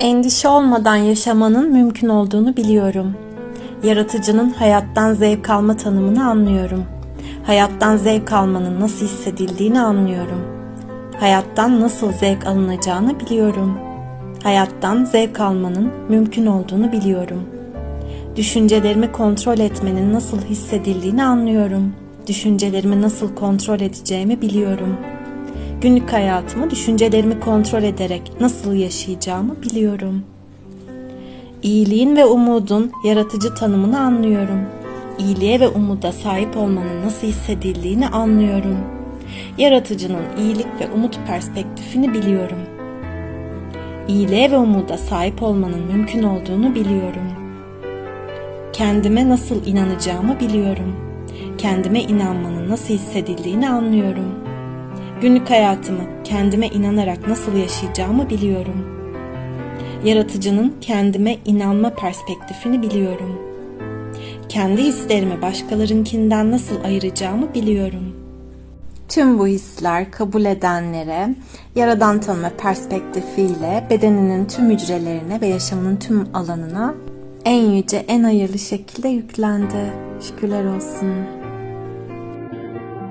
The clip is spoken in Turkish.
Endişe olmadan yaşamanın mümkün olduğunu biliyorum. Yaratıcının hayattan zevk alma tanımını anlıyorum. Hayattan zevk almanın nasıl hissedildiğini anlıyorum. Hayattan nasıl zevk alınacağını biliyorum. Hayattan zevk almanın mümkün olduğunu biliyorum. Düşüncelerimi kontrol etmenin nasıl hissedildiğini anlıyorum. Düşüncelerimi nasıl kontrol edeceğimi biliyorum. Günlük hayatımı düşüncelerimi kontrol ederek nasıl yaşayacağımı biliyorum. İyiliğin ve umudun yaratıcı tanımını anlıyorum. İyiliğe ve umuda sahip olmanın nasıl hissedildiğini anlıyorum. Yaratıcının iyilik ve umut perspektifini biliyorum. İyiliğe ve umuda sahip olmanın mümkün olduğunu biliyorum. Kendime nasıl inanacağımı biliyorum. Kendime inanmanın nasıl hissedildiğini anlıyorum. Günlük hayatımı kendime inanarak nasıl yaşayacağımı biliyorum. Yaratıcının kendime inanma perspektifini biliyorum. Kendi hislerimi başkalarınkinden nasıl ayıracağımı biliyorum. Tüm bu hisler kabul edenlere yaradan tanıma perspektifiyle bedeninin tüm hücrelerine ve yaşamının tüm alanına en yüce, en hayırlı şekilde yüklendi. Şükürler olsun.